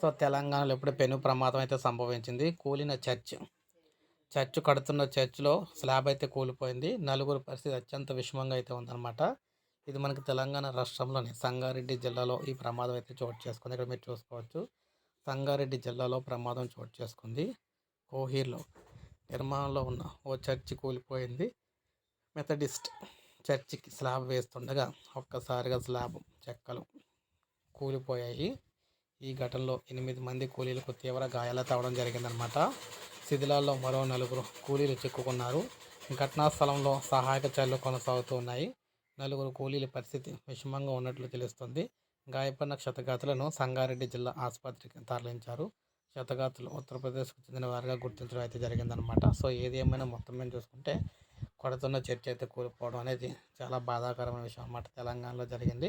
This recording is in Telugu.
సో తెలంగాణలో ఎప్పుడు పెను ప్రమాదం అయితే సంభవించింది. కూలిన చర్చ్ చర్చ్ కడుతున్న చర్చ్లో స్లాబ్ అయితే కూలిపోయింది. నలుగురు పరిస్థితి అత్యంత విషమంగా అయితే ఉందన్నమాట. ఇది మనకి తెలంగాణ రాష్ట్రంలోని సంగారెడ్డి జిల్లాలో ఈ ప్రమాదం అయితే చోటు చేసుకుంది. ఇక్కడ మీరు చూసుకోవచ్చు. సంగారెడ్డి జిల్లాలో ప్రమాదం చోటు చేసుకుంది. కోహీర్లో నిర్మాణంలో ఉన్న ఓ చర్చి కూలిపోయింది. మెథడిస్ట్ చర్చికి స్లాబ్ వేస్తుండగా ఒక్కసారిగా స్లాబ్ చెక్కలు కూలిపోయాయి. ఈ ఘటనలో ఎనిమిది మంది కూలీలకు తీవ్ర గాయాలు తవ్వడం జరిగిందనమాట శిథిలాల్లో మరో నలుగురు కూలీలు చిక్కుకున్నారు. ఘటనా స్థలంలో సహాయక చర్యలు కొనసాగుతూ ఉన్నాయి. నలుగురు కూలీల పరిస్థితి విషమంగా ఉన్నట్లు తెలుస్తుంది. గాయపడిన క్షతగాతులను సంగారెడ్డి జిల్లా ఆసుపత్రికి తరలించారు. క్షతగాతులు ఉత్తరప్రదేశ్కు చెందిన వారిగా గుర్తించడం అయితే జరిగిందనమాట సో ఏది ఏమైనా మొత్తం మేము చూసుకుంటే కొడుతున్న చర్చ అయితే కూలిపోవడం అనేది చాలా బాధాకరమైన విషయం అన్నమాట. తెలంగాణలో జరిగింది.